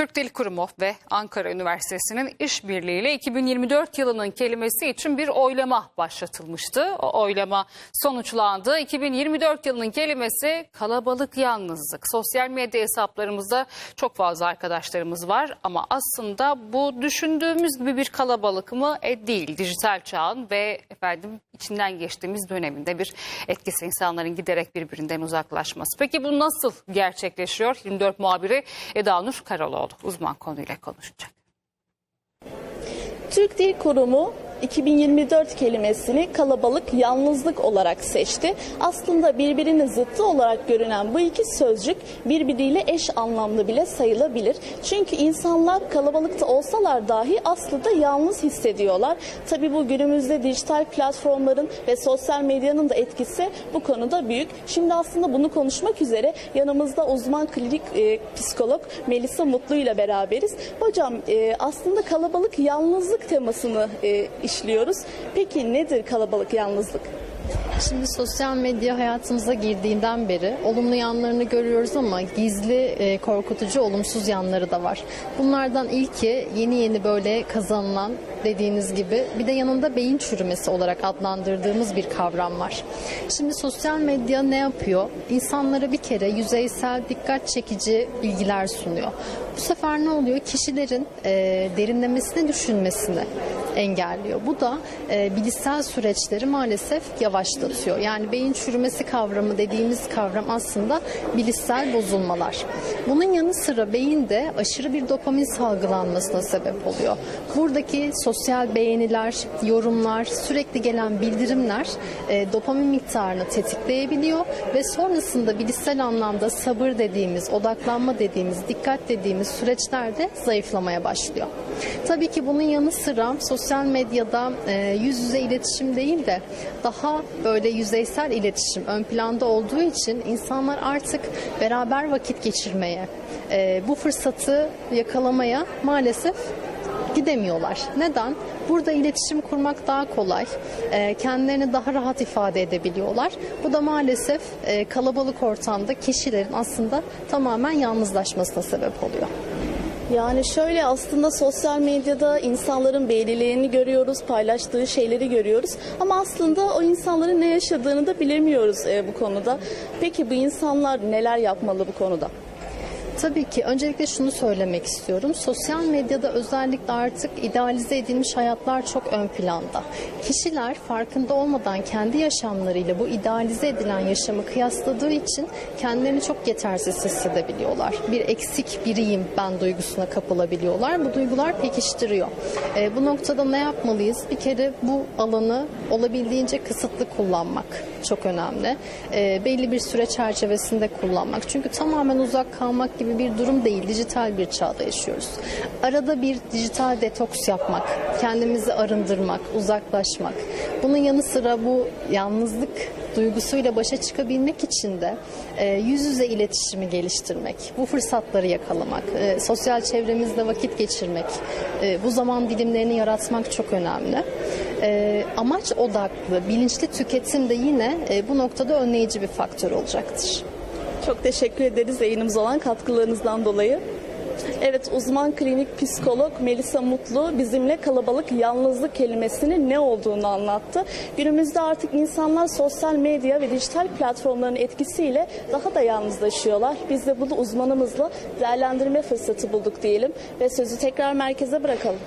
Türk Dil Kurumu ve Ankara Üniversitesi'nin işbirliğiyle 2024 yılının kelimesi için bir oylama başlatılmıştı. O oylama sonuçlandı. 2024 yılının kelimesi kalabalık yalnızlık. Sosyal medya hesaplarımızda çok fazla arkadaşlarımız var ama aslında bu düşündüğümüz gibi bir kalabalık mı? E, değil. Dijital çağın ve efendim içinden geçtiğimiz döneminde bir etkisi insanların giderek birbirinden uzaklaşması. Peki bu nasıl gerçekleşiyor? 24 muhabiri Eda Nur Karaloğlu uzman konuyla konuşacak. Türk Dil Kurumu 2024 kelimesini kalabalık yalnızlık olarak seçti. Aslında birbirinin zıttı olarak görünen bu iki sözcük birbiriyle eş anlamlı bile sayılabilir. Çünkü insanlar kalabalıkta olsalar dahi aslında yalnız hissediyorlar. Tabi bu günümüzde dijital platformların ve sosyal medyanın da etkisi bu konuda büyük. Şimdi aslında bunu konuşmak üzere yanımızda uzman klinik e, psikolog Melisa Mutlu ile beraberiz. Hocam e, aslında kalabalık yalnızlık temasını e, işliyoruz. Peki nedir kalabalık yalnızlık? Şimdi sosyal medya hayatımıza girdiğinden beri olumlu yanlarını görüyoruz ama gizli, e, korkutucu, olumsuz yanları da var. Bunlardan ilki yeni yeni böyle kazanılan dediğiniz gibi bir de yanında beyin çürümesi olarak adlandırdığımız bir kavram var. Şimdi sosyal medya ne yapıyor? İnsanlara bir kere yüzeysel, dikkat çekici bilgiler sunuyor. Bu sefer ne oluyor? Kişilerin e, derinlemesine düşünmesini engelliyor. Bu da e, bilişsel süreçleri maalesef yavaşlatıyor. Yani beyin çürümesi kavramı dediğimiz kavram aslında bilişsel bozulmalar. Bunun yanı sıra beyinde aşırı bir dopamin salgılanmasına sebep oluyor. Buradaki sosyal beğeniler, yorumlar, sürekli gelen bildirimler e, dopamin miktarını tetikleyebiliyor ve sonrasında bilişsel anlamda sabır dediğimiz, odaklanma dediğimiz, dikkat dediğimiz süreçlerde zayıflamaya başlıyor. Tabii ki bunun yanı sıra sosyal medyada e, yüz yüze iletişim değil de daha böyle yüzeysel iletişim ön planda olduğu için insanlar artık beraber vakit geçirmeye, e, bu fırsatı yakalamaya maalesef gidemiyorlar. Neden? Burada iletişim kurmak daha kolay. E, kendilerini daha rahat ifade edebiliyorlar. Bu da maalesef e, kalabalık ortamda kişilerin aslında tamamen yalnızlaşmasına sebep oluyor. Yani şöyle aslında sosyal medyada insanların beğenilerini görüyoruz, paylaştığı şeyleri görüyoruz. Ama aslında o insanların ne yaşadığını da bilemiyoruz e, bu konuda. Peki bu insanlar neler yapmalı bu konuda? Tabii ki öncelikle şunu söylemek istiyorum. Sosyal medyada özellikle artık idealize edilmiş hayatlar çok ön planda. Kişiler farkında olmadan kendi yaşamlarıyla bu idealize edilen yaşamı kıyasladığı için kendilerini çok yetersiz hissedebiliyorlar. Bir eksik biriyim ben duygusuna kapılabiliyorlar. Bu duygular pekiştiriyor. E, bu noktada ne yapmalıyız? Bir kere bu alanı olabildiğince kısıtlı kullanmak çok önemli. E, belli bir süre çerçevesinde kullanmak. Çünkü tamamen uzak kalmak gibi bir durum değil. Dijital bir çağda yaşıyoruz. Arada bir dijital detoks yapmak, kendimizi arındırmak, uzaklaşmak. Bunun yanı sıra bu yalnızlık duygusuyla başa çıkabilmek için de e, yüz yüze iletişimi geliştirmek, bu fırsatları yakalamak, e, sosyal çevremizde vakit geçirmek, e, bu zaman dilimlerini yaratmak çok önemli. E, amaç odaklı, bilinçli tüketim de yine e, bu noktada önleyici bir faktör olacaktır. Çok teşekkür ederiz yayınımıza olan katkılarınızdan dolayı. Evet uzman klinik psikolog Melisa Mutlu bizimle kalabalık yalnızlık kelimesinin ne olduğunu anlattı. Günümüzde artık insanlar sosyal medya ve dijital platformların etkisiyle daha da yalnızlaşıyorlar. Biz de bunu uzmanımızla değerlendirme fırsatı bulduk diyelim ve sözü tekrar merkeze bırakalım.